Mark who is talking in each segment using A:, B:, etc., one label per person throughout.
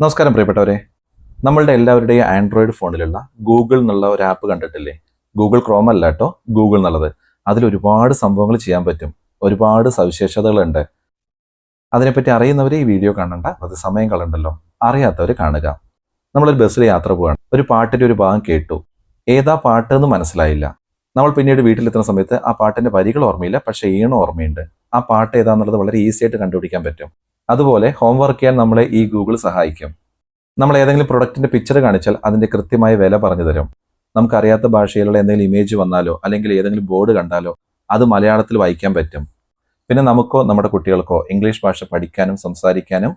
A: നമസ്കാരം പ്രിയപ്പെട്ടവരെ. നമ്മളുടെ എല്ലാവരുടെയും ആൻഡ്രോയിഡ് ഫോണിലുള്ള ഗൂഗിൾ എന്നുള്ള ഒരു ആപ്പ് കണ്ടിട്ടില്ലേ? ഗൂഗിൾ ക്രോം അല്ല കേട്ടോ ഗൂഗിൾ എന്നുള്ളത്. അതിൽ ഒരുപാട് സംഭവങ്ങൾ ചെയ്യാൻ പറ്റും. ഒരുപാട് സവിശേഷതകളുണ്ട്. അതിനെപ്പറ്റി അറിയുന്നവർ ഈ വീഡിയോ കാണണ്ട. അത് സമയം കളണ്ടല്ലോ അറിയാത്തവർ കാണുക. നമ്മളൊരു ബസ്സിൽ യാത്ര പോവാണ്. ഒരു പാട്ടിന്റെ ഒരു ഭാഗം കേട്ടു. ഏതാ പാട്ട് എന്ന് മനസ്സിലായില്ല. നമ്മൾ പിന്നീട് വീട്ടിലെത്തുന്ന സമയത്ത് ആ പാട്ടിന്റെ വരികൾ ഓർമ്മയില്ല പക്ഷേ ഈണം ഓർമ്മയുണ്ട്. ആ പാട്ട് ഏതാന്നുള്ളത് വളരെ ഈസി ആയിട്ട് കണ്ടുപിടിക്കാൻ പറ്റും. അതുപോലെ ഹോംവർക്ക് ചെയ്യാൻ നമ്മളെ ഈ ഗൂഗിൾ സഹായിക്കും. നമ്മൾ ഏതെങ്കിലും പ്രൊഡക്റ്റിന്റെ പിക്ചർ കാണിച്ചാൽ അതിന്റെ കൃത്യമായ വില പറഞ്ഞു തരും. നമുക്കറിയാത്ത ഭാഷയിലുള്ള എന്തെങ്കിലും ഇമേജ് വന്നാലോ അല്ലെങ്കിൽ ഏതെങ്കിലും ബോർഡ് കണ്ടാലോ അത് മലയാളത്തിൽ വായിക്കാൻ പറ്റും. പിന്നെ നമുക്കോ നമ്മുടെ കുട്ടികൾക്കോ ഇംഗ്ലീഷ് ഭാഷ പഠിക്കാനും സംസാരിക്കാനും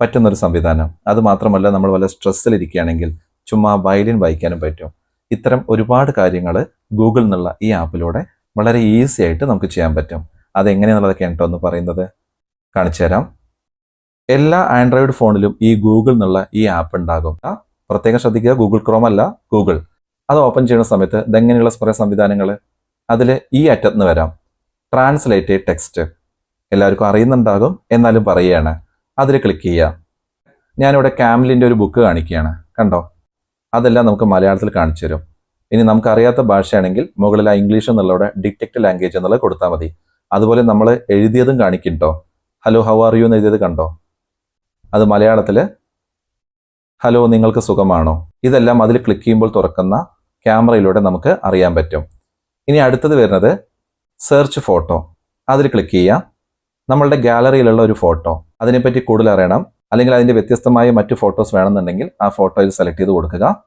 A: പറ്റുന്ന ഒരു സംവിധാനം. അത് മാത്രമല്ല നമ്മൾ വല്ല സ്ട്രെസ്സിലിരിക്കുകയാണെങ്കിൽ ചുമ്മാ വയലിൻ വായിക്കാനും പറ്റും. ഇത്തരം ഒരുപാട് കാര്യങ്ങൾ ഗൂഗിൾ എന്നുള്ള ഈ ആപ്പിലൂടെ വളരെ ഈസി ആയിട്ട് നമുക്ക് ചെയ്യാൻ പറ്റും. അതെങ്ങനെയാണെന്നുള്ളതൊക്കെയാണ് കേട്ടോ ഒന്ന് പറയുന്നത്. കാണിച്ചു തരാം. എല്ലാ ആൻഡ്രോയിഡ് ഫോണിലും ഈ ഗൂഗിൾ എന്നുള്ള ഈ ആപ്പ് ഉണ്ടാകും. പ്രത്യേകം ശ്രദ്ധിക്കുക ഗൂഗിൾ ക്രോം അല്ല ഗൂഗിൾ. അത് ഓപ്പൺ ചെയ്യുന്ന സമയത്ത് ഇതെങ്ങനെയുള്ള കുറേ സംവിധാനങ്ങൾ? അതിൽ ഈ അറ്റത്ത് വരാം. Translate text. എല്ലാവർക്കും അറിയുന്നുണ്ടാകും എന്നാലും പറയുകയാണ്. അതിൽ ക്ലിക്ക് ചെയ്യുക. ഞാനിവിടെ ക്യാമലിന്റെ ഒരു ബുക്ക് കാണിക്കുകയാണ്. കണ്ടോ? അതെല്ലാം നമുക്ക് മലയാളത്തിൽ കാണിച്ചു തരും. ഇനി നമുക്കറിയാത്ത ഭാഷയാണെങ്കിൽ മുകളിൽ ആ ഇംഗ്ലീഷ് എന്നുള്ളവിടെ ഡിറ്റക്ട് ലാംഗ്വേജ് എന്നുള്ളത് കൊടുത്താൽ മതി. അതുപോലെ നമ്മൾ എഴുതിയതും കാണിക്കുന്നുണ്ടോ ഹലോ ഹൗ ആർ യു എന്ന് എഴുതിയത് കണ്ടോ? അത് മലയാളത്തിൽ ഹലോ നിങ്ങൾക്ക് സുഖമാണോ? ഇതെല്ലാം അതിൽ ക്ലിക്ക് ചെയ്യുമ്പോൾ തുറക്കുന്ന ക്യാമറയിലൂടെ നമുക്ക് അറിയാൻ പറ്റും. ഇനി അടുത്തത് വരുന്നത് സെർച്ച് ഫോട്ടോ അതിൽ ക്ലിക്ക് ചെയ്യാം. നമ്മളുടെ ഗാലറിയിലുള്ള ഒരു ഫോട്ടോ അതിനെപ്പറ്റി കൂടുതൽ അറിയണം. അല്ലെങ്കിൽ അതിന്റെ വ്യത്യസ്തമായ മറ്റു ഫോട്ടോസ് വേണമെന്നുണ്ടെങ്കിൽ ആ ഫോട്ടോയിൽ സെലക്ട് ചെയ്ത് കൊടുക്കുക.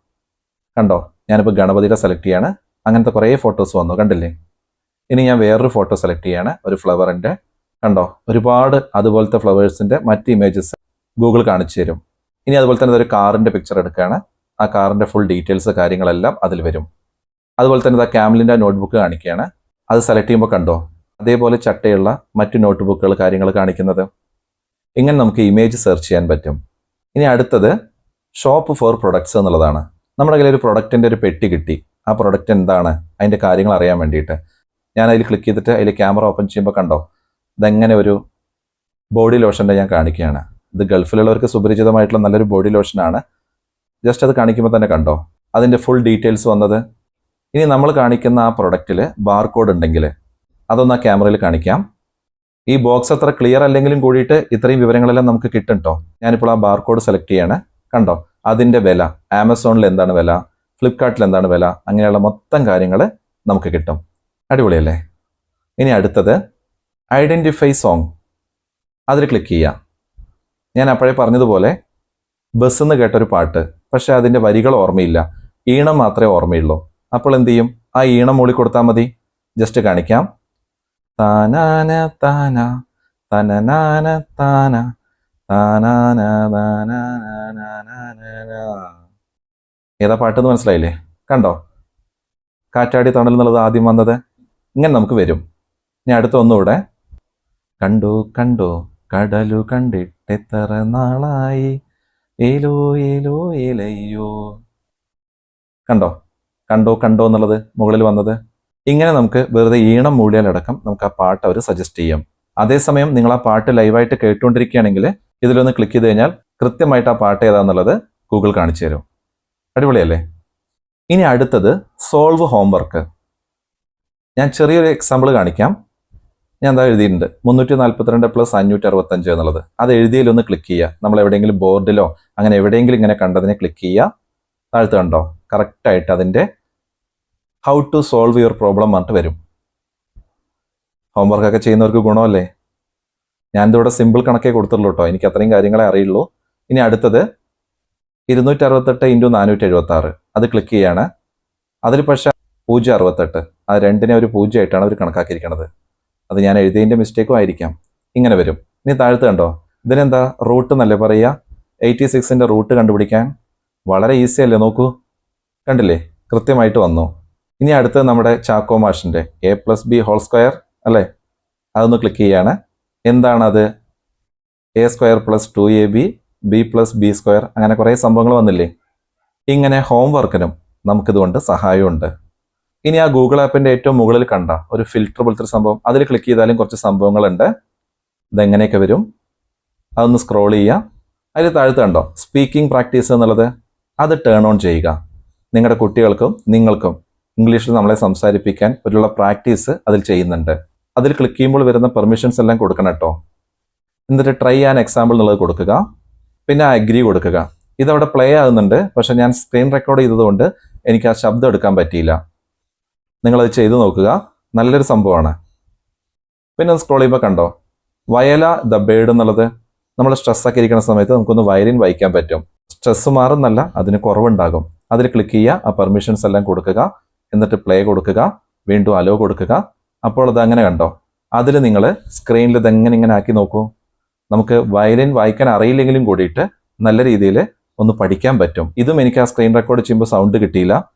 A: കണ്ടോ? ഞാനിപ്പോൾ ഗണപതിയുടെ സെലക്ട് ചെയ്യാണ്. അങ്ങനത്തെ കുറേ ഫോട്ടോസ് വന്നു. കണ്ടില്ലേ? ഇനി ഞാൻ വേറൊരു ഫോട്ടോ സെലക്ട് ചെയ്യാണ്. ഒരു ഫ്ലവറിന്റെ കണ്ടോ? ഒരുപാട് അതുപോലത്തെ ഫ്ലവേഴ്സിന്റെ മറ്റ് ഇമേജസ് ഗൂഗിൾ കാണിച്ചു തരും. ഇനി അതുപോലെ തന്നെ ഒരു കാറിന്റെ പിക്ചർ എടുക്കുകയാണ്. ആ കാറിന്റെ ഫുൾ ഡീറ്റെയിൽസ് കാര്യങ്ങളെല്ലാം അതിൽ വരും. അതുപോലെ തന്നെ ഇതാ ക്യാമലിന്റെ നോട്ട്ബുക്ക് കാണിക്കുകയാണ്. അത് സെലക്ട് ചെയ്യുമ്പോൾ കണ്ടോ? അതേപോലെ ചട്ടയുള്ള മറ്റു നോട്ട്ബുക്കുകൾ കാര്യങ്ങൾ കാണിക്കുന്നത്. ഇങ്ങനെ നമുക്ക് ഇമേജ് സെർച്ച് ചെയ്യാൻ പറ്റും. ഇനി അടുത്തത് ഷോപ്പ് ഫോർ പ്രൊഡക്ട്സ് എന്നുള്ളതാണ്. നമ്മുടെ കയ്യിൽ ഒരു പ്രൊഡക്റ്റിന്റെ ഒരു പെട്ടി കിട്ടി. ആ പ്രൊഡക്റ്റ് എന്താണ്? അതിന്റെ കാര്യങ്ങൾ അറിയാൻ വേണ്ടിയിട്ട്. ഞാൻ അതിൽ ക്ലിക്ക് ചെയ്തിട്ട് അതിൽ ക്യാമറ ഓപ്പൺ ചെയ്യുമ്പോൾ കണ്ടോ? ഇതെങ്ങനെ ഒരു ബോഡി ലോഷന്റെ ഞാൻ കാണിക്കുകയാണ്. ഇത് ഗൾഫിലുള്ളവർക്ക് സുപരിചിതമായിട്ടുള്ള നല്ലൊരു ബോഡി ലോഷനാണ് ജസ്റ്റ് അത് കാണിക്കുമ്പോൾ തന്നെ കണ്ടോ? അതിന്റെ ഫുൾ ഡീറ്റെയിൽസ് വന്നത്. ഇനി നമ്മൾ കാണിക്കുന്ന ആ പ്രൊഡക്റ്റിൽ ബാർകോഡ് ഉണ്ടെങ്കിൽ അതൊന്ന് ആ ക്യാമറയിൽ കാണിക്കാം. ഈ ബോക്സ് അത്ര ക്ലിയർ അല്ലെങ്കിലും കൂടിയിട്ട് ഇത്രയും വിവരങ്ങളെല്ലാം നമുക്ക് കിട്ടും കേട്ടോ ഞാനിപ്പോൾ ആ ബാർകോഡ് സെലക്ട് ചെയ്യാണ്. കണ്ടോ? അതിന്റെ വില ആമസോണിൽ എന്താണ് വില ഫ്ലിപ്കാർട്ടിൽ എന്താണ് വില അങ്ങനെയുള്ള മൊത്തം കാര്യങ്ങൾ നമുക്ക് കിട്ടും. അടിപൊളിയല്ലേ? ഇനി അടുത്തത് ഐഡന്റിഫൈ സോങ് അതിൽ ക്ലിക്ക് ചെയ്യാം. ഞാൻ അപ്പോഴേ പറഞ്ഞതുപോലെ ബസ് കേട്ടൊരു പാട്ട് പക്ഷേ അതിന്റെ വരികൾ ഓർമ്മയില്ല. ഈണം മാത്രമേ ഓർമ്മയുള്ളൂ. അപ്പോൾ എന്ത് ചെയ്യും? ആ ഈണം മൂളി കൊടുത്താൽ മതി. ജസ്റ്റ് കാണിക്കാം. താനാന താന തനനാന താന താനാന. ഏതാ പാട്ടെന്ന് മനസ്സിലായില്ലേ? കണ്ടോ? കാറ്റാടി തണൽ എന്നുള്ളത് ആദ്യം വന്നത്. ഇങ്ങനെ നമുക്ക് വരും. ഇനി അടുത്ത ഒന്നുകൂടെ. കണ്ടു കണ്ടു കടലു കണ്ടിട്ടെത്ര നാളായി. ഏലോ ഏലോ ഏലയ്യോ. കണ്ടോ? കണ്ടോ കണ്ടോ എന്നുള്ളത് മുകളിൽ വന്നത്? ഇങ്ങനെ നമുക്ക് വെറുതെ ഈണം മൂടിയാലടക്കം നമുക്ക് ആ പാട്ട് അവർ സജസ്റ്റ് ചെയ്യാം. അതേസമയം നിങ്ങൾ ആ പാട്ട് ലൈവായിട്ട് കേട്ടുകൊണ്ടിരിക്കുകയാണെങ്കിൽ ഇതിലൊന്ന് ക്ലിക്ക് ചെയ്ത് കഴിഞ്ഞാൽ കൃത്യമായിട്ട് ആ പാട്ട് ഏതാന്നുള്ളത് ഗൂഗിൾ കാണിച്ചു തരും. അടിപൊളിയല്ലേ? ഇനി അടുത്തത് സോൾവ് ഹോംവർക്ക് ഞാൻ ചെറിയൊരു എക്സാമ്പിൾ കാണിക്കാം. ഞാൻ എന്താ എഴുതിയിട്ടുണ്ട്. മുന്നൂറ്റി നാൽപ്പത്തിരണ്ട് പ്ലസ് അഞ്ഞൂറ്റി അറുപത്തഞ്ച് എന്നുള്ളത്. അത് എഴുതിയതിലൊന്ന് ക്ലിക്ക് ചെയ്യുക. നമ്മൾ എവിടെയെങ്കിലും ബോർഡിലോ അങ്ങനെ എവിടെയെങ്കിലും ഇങ്ങനെ കണ്ടതിനെ ക്ലിക്ക് ചെയ്യുക. താഴ്ത്ത് കണ്ടോ? കറക്റ്റായിട്ട് അതിന്റെ how to solve your problem പറഞ്ഞിട്ട് വരും. ഹോംവർക്കൊക്കെ ചെയ്യുന്നവർക്ക് ഗുണമല്ലേ? ഞാൻ ഇതിവിടെ സിമ്പിൾ കണക്കേ കൊടുത്തുള്ളൂ കേട്ടോ എനിക്ക് അത്രയും കാര്യങ്ങളെ അറിയുള്ളൂ. ഇനി അടുത്തത് ഇരുന്നൂറ്റി അറുപത്തെട്ട് ഇന്റു നാനൂറ്റി എഴുപത്തി ആറ് അത് ക്ലിക്ക് ചെയ്യാണ്. അതിൽ പക്ഷേ പൂജ്യം അറുപത്തെട്ട്. അത് രണ്ടിനെ ഒരു പൂജ്യമായിട്ടാണ് അവർ കണക്കാക്കിയിരിക്കുന്നത് അത് ഞാൻ എഴുതിയതിന്റെ മിസ്റ്റേക്കും ആയിരിക്കാം. ഇങ്ങനെ വരും. ഇനി താഴ്ത്ത് കണ്ടോ? ഇതിനെന്താ? റൂട്ട് എന്നല്ലേ പറയുക? എയ്റ്റി സിക്സിന്റെ റൂട്ട് കണ്ടുപിടിക്കാൻ വളരെ ഈസി അല്ലേ നോക്കൂ? കണ്ടില്ലേ? കൃത്യമായിട്ട് വന്നു. ഇനി അടുത്ത് നമ്മുടെ ചാക്കോ മാഷിന്റെ A plus B whole square അല്ലേ? അതൊന്ന് ക്ലിക്ക് ചെയ്യാണ്. എന്താണത്? A square plus two A B B plus B square അങ്ങനെ കുറേ സംഭവങ്ങൾ വന്നില്ലേ? ഇങ്ങനെ ഹോംവർക്കിനും നമുക്കിതുകൊണ്ട് സഹായമുണ്ട്. ഇനി ആ ഗൂഗിൾ ആപ്പിന്റെ ഏറ്റവും മുകളിൽ കണ്ട ഒരു ഫിൽറ്റർ പോലത്തെ സംഭവം. അതിൽ ക്ലിക്ക് ചെയ്താലും കുറച്ച് സംഭവങ്ങളുണ്ട്. ഇതെങ്ങനെയൊക്കെ വരും? അതൊന്ന് സ്ക്രോൾ ചെയ്യുക. അതിൽ താഴത്ത് കണ്ടോ? സ്പീക്കിംഗ് പ്രാക്ടീസ് എന്നുള്ളത്. അത് ടേൺ ഓൺ ചെയ്യുക. നിങ്ങളുടെ കുട്ടികൾക്കും നിങ്ങൾക്കും ഇംഗ്ലീഷിൽ നമ്മളെ സംസാരിപ്പിക്കാൻ ഒരുള്ള പ്രാക്ടീസ് അതിൽ ചെയ്യുന്നുണ്ട്. അതിൽ ക്ലിക്ക് ചെയ്യുമ്പോൾ വരുന്ന പെർമിഷൻസ് എല്ലാം കൊടുക്കണം കേട്ടോ. എന്നിട്ട് ട്രൈ ആൻ എക്സാമ്പിൾ എന്നുള്ളത് കൊടുക്കുക. പിന്നെ അഗ്രി കൊടുക്കുക. ഇതവിടെ പ്ലേ ആകുന്നുണ്ട്. പക്ഷെ ഞാൻ സ്ക്രീൻ റെക്കോർഡ് ചെയ്തതുകൊണ്ട് എനിക്ക് ആ ശബ്ദം എടുക്കാൻ പറ്റിയില്ല. നിങ്ങളത് ചെയ്തു നോക്കുക. നല്ലൊരു സംഭവമാണ്. പിന്നെ സ്ക്രോൾ ചെയ്യുമ്പോൾ കണ്ടോ? വയല ദ ബേഡ് എന്നുള്ളത്. നമ്മൾ സ്ട്രെസ്സൊക്കെ ഇരിക്കുന്ന സമയത്ത് നമുക്കൊന്ന് വയലിൻ വായിക്കാൻ പറ്റും. സ്ട്രെസ് മാറുന്നല്ല അതിന് കുറവുണ്ടാകും. അതിൽ ക്ലിക്ക് ചെയ്യുക ആ പെർമിഷൻസ് എല്ലാം കൊടുക്കുക എന്നിട്ട് പ്ലേ കൊടുക്കുക വീണ്ടും അലോ കൊടുക്കുക. അപ്പോൾ അത് അങ്ങനെ കണ്ടോ? അതിൽ നിങ്ങൾ സ്ക്രീനിൽ ഇതെങ്ങനെ ഇങ്ങനെ ആക്കി നോക്കൂ. നമുക്ക് വയലിൻ വായിക്കാൻ അറിയില്ലെങ്കിലും കൂടിയിട്ട് നല്ല രീതിയിൽ ഒന്ന് പഠിക്കാൻ പറ്റും. ഇതും എനിക്ക് ആ സ്ക്രീൻ റെക്കോർഡ് ചെയ്യുമ്പോൾ സൗണ്ട് കിട്ടിയില്ല.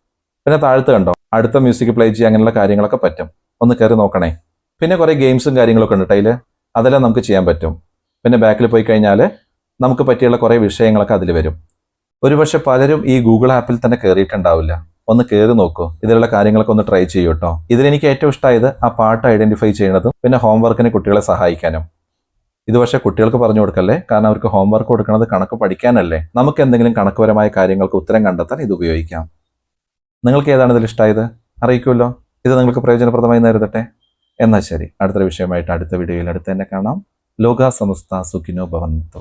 A: പിന്നെ താഴത്ത് കണ്ടോ? അടുത്ത മ്യൂസിക് പ്ലേ ചെയ്യുക അങ്ങനെയുള്ള കാര്യങ്ങളൊക്കെ പറ്റും. ഒന്ന് കയറി നോക്കണേ. പിന്നെ കുറേ ഗെയിംസും കാര്യങ്ങളൊക്കെ ഉണ്ട്. അതിൽ അതെല്ലാം നമുക്ക് ചെയ്യാൻ പറ്റും. പിന്നെ ബാക്കിൽ പോയി കഴിഞ്ഞാൽ നമുക്ക് പറ്റിയുള്ള കുറേ വിഷയങ്ങളൊക്കെ അതിൽ വരും. ഒരുപക്ഷെ പലരും ഈ ഗൂഗിൾ ആപ്പിൽ തന്നെ കയറിയിട്ടുണ്ടാവില്ല ഒന്ന് കയറി നോക്കൂ. ഇതിലുള്ള കാര്യങ്ങളൊക്കെ ഒന്ന് ട്രൈ ചെയ്യൂ കേട്ടോ ഇതിലെനിക്ക് ഏറ്റവും ഇഷ്ടമായത് ആ പാട്ട് ഐഡന്റിഫൈ ചെയ്യുന്നതും പിന്നെ ഹോംവർക്കിന് കുട്ടികളെ സഹായിക്കാനും. ഇത് പക്ഷേ കുട്ടികൾക്ക് പറഞ്ഞു കൊടുക്കല്ലേ? കാരണം അവർക്ക് ഹോംവർക്ക് കൊടുക്കുന്നത് കണക്ക് പഠിക്കാനല്ലേ? നമുക്ക് എന്തെങ്കിലും കണക്കുപരമായ കാര്യങ്ങൾക്ക് ഉത്തരം കണ്ടെത്താൻ ഇത് ഉപയോഗിക്കാം. നിങ്ങൾക്ക് ഏതാണ് ഇതിൽ ഇഷ്ടമായത് അറിയിക്കുമല്ലോ. ഇത് നിങ്ങൾക്ക് പ്രയോജനപ്രദമായി നേരിടട്ടെ എന്നാൽ ശരി അടുത്തൊരു വിഷയമായിട്ട് അടുത്ത വീഡിയോയിൽ അടുത്ത് തന്നെ കാണാം. ലോക സമസ്ത സുഖിനോ ഭവന്തു.